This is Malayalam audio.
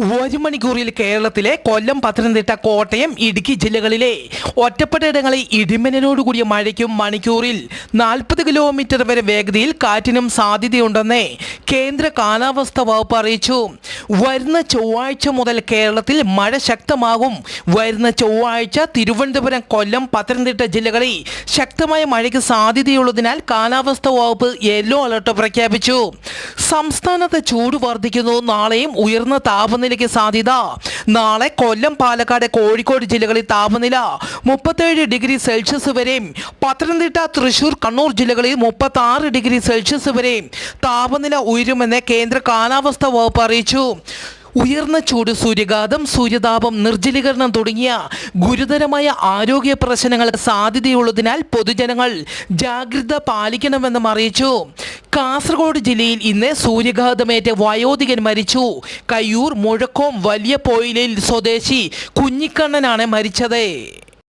വരും മണിക്കൂറിൽ കേരളത്തിലെ കൊല്ലം പത്തനംതിട്ട കോട്ടയം ഇടുക്കി ജില്ലകളിലെ ഒറ്റപ്പെട്ട ഇടങ്ങളിൽ ഇടിമിന്നലോടുകൂടിയ മഴയ്ക്കും മണിക്കൂറിൽ നാൽപ്പത് കിലോമീറ്റർ വരെ വേഗതയിൽ കാറ്റിനും സാധ്യതയുണ്ടെന്ന് കേന്ദ്ര കാലാവസ്ഥാ വകുപ്പ് അറിയിച്ചു. വരുന്ന ചൊവ്വാഴ്ച മുതൽ കേരളത്തിൽ മഴ ശക്തമാകും. വരുന്ന ചൊവ്വാഴ്ച തിരുവനന്തപുരം കൊല്ലം പത്തനംതിട്ട ജില്ലകളിൽ ശക്തമായ മഴയ്ക്ക് സാധ്യതയുള്ളതിനാൽ കാലാവസ്ഥാ വകുപ്പ് യെല്ലോ അലർട്ട് പ്രഖ്യാപിച്ചു. സംസ്ഥാനത്ത് ചൂട് വർദ്ധിക്കുന്നു. നാളെയും ഉയർന്ന താപനിലയ്ക്ക് സാധ്യത. നാളെ കൊല്ലം പാലക്കാട് കോഴിക്കോട് ജില്ലകളിൽ താപനില മുപ്പത്തേഴ് ഡിഗ്രി സെൽഷ്യസ് വരെയും പത്തനംതിട്ട തൃശൂർ കണ്ണൂർ ജില്ലകളിൽ മുപ്പത്തി ഡിഗ്രി സെൽഷ്യസ് വരെയും താപനില ഉയരുമെന്ന് കേന്ദ്ര കാലാവസ്ഥാ വകുപ്പ് അറിയിച്ചു. ഉയർന്ന ചൂട് സൂര്യഘാതം സൂര്യതാപം നിർജലീകരണം തുടങ്ങിയ ഗുരുതരമായ ആരോഗ്യ പ്രശ്നങ്ങൾ സാധ്യതയുള്ളതിനാൽ പൊതുജനങ്ങൾ ജാഗ്രത പാലിക്കണമെന്നും അറിയിച്ചു. കാസർഗോഡ് ജില്ലയിൽ ഇന്ന് സൂര്യഘാതമേറ്റ് വയോധികൻ മരിച്ചു. കയ്യൂർ മുഴക്കോം വലിയ പോയിലിൽ സ്വദേശി കുഞ്ഞിക്കണ്ണനാണ് മരിച്ചത്.